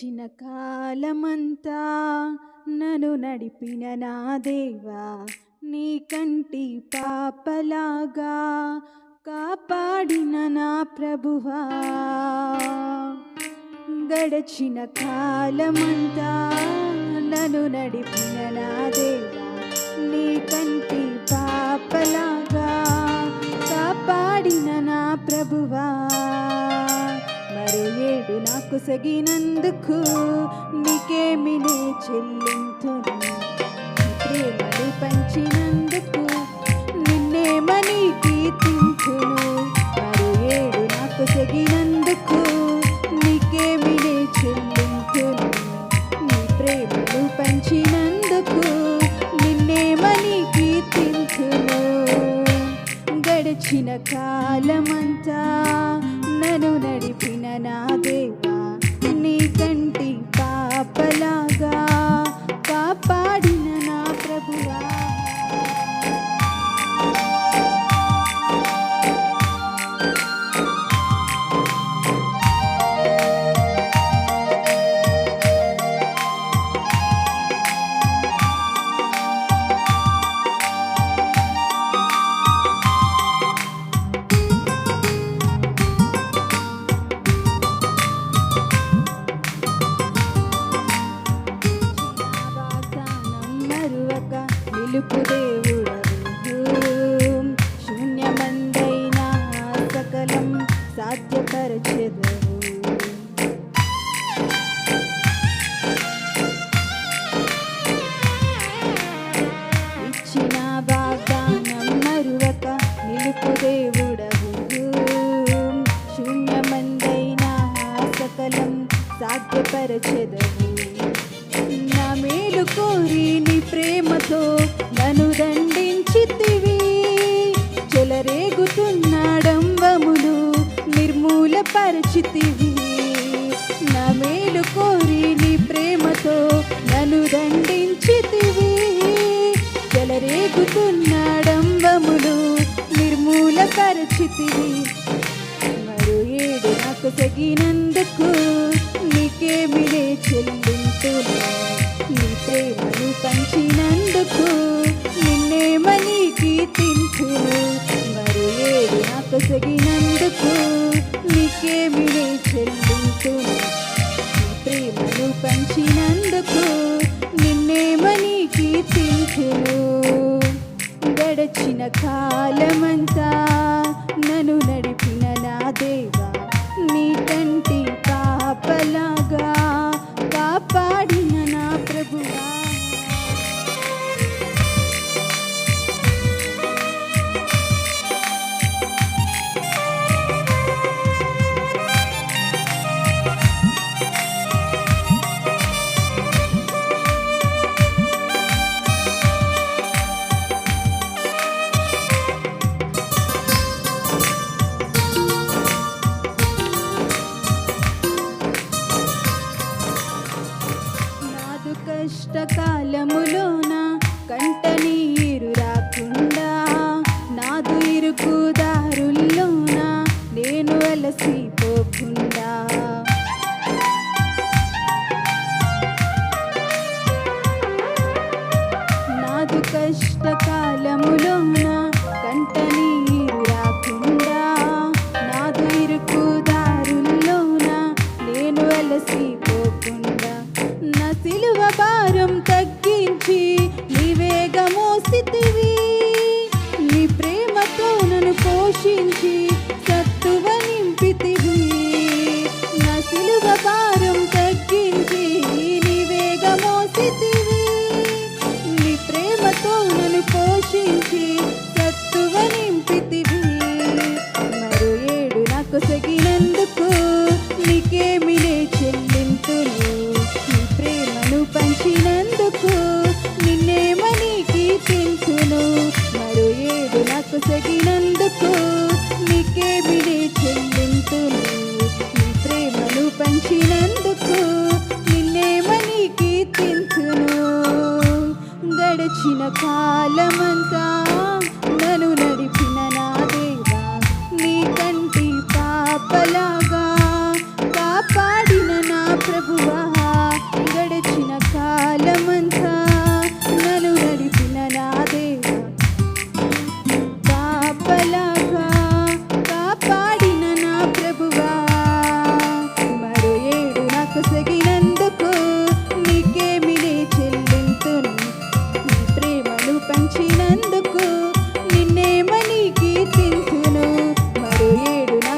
గడిచిన కాలమంతా నన్ను నడిపిన నా దేవా నీ కంటి పాపలాగా కాపాడిన నా ప్రభువా. గడిచిన కాలమంతా నన్ను నడిపిన నా దేవా నీ కంటి పాపలాగా నాకు సగినందుకు నీకేమి నే చెల్లింతును. ప్రేమను పంచినందుకు నిన్నేమని కీర్తించును మరో ఏడు నాకు సగినందుకు నిలుపు దేవుడవు శూన్యమందైన సకలం సాధ్యపరచెదవు ఇచ్చిన వాగ్దానం మరువక నిలుపు దేవుడవు శూన్యమందైన సకలం సాధ్యపరచెదవు నా మేలు కోరిన నీ నను దండించితివి. చెలరేగుతున్నాడంబములు నిర్మూలపరచితివి. నా మేలు కోరి నీ ప్రేమతో నను దండించితివి. చెలరేగుతున్నాడంబములు నిర్మూలపరచితివి. మరో ఏడు నాకు తగినందుకు నీకేమి నే చెల్లింతును నీ ప్రేమను పంచినందుకు నిన్నేమని కీర్తించును మరో ఏడు నాకు సగినందుకు నీకేమి నే చెల్లింతును నీ ప్రేమను పంచినందుకు నిన్నేమని కీర్తించును గడచిన కాలమంతా నన్ను నడిపిన నా దేవా నీ కంటి పాపలాగా కష్టకాలములోన? కంటనీ కొసగినందుకు నాకు సగినందుకు నీకేమి నీ ప్రేమను పంచినందుకు నిన్నేమని కీర్తించును మరో ఏడు నాకు సగినందుకు నీకేమి నే చెల్లింతును నీ ప్రేమను పంచినందుకు నిన్నేమని కీర్తించును గడిచిన కాలమంతా బ్రతుకు నిన్నే మనీ కీర్తించును మరో ఏడు నా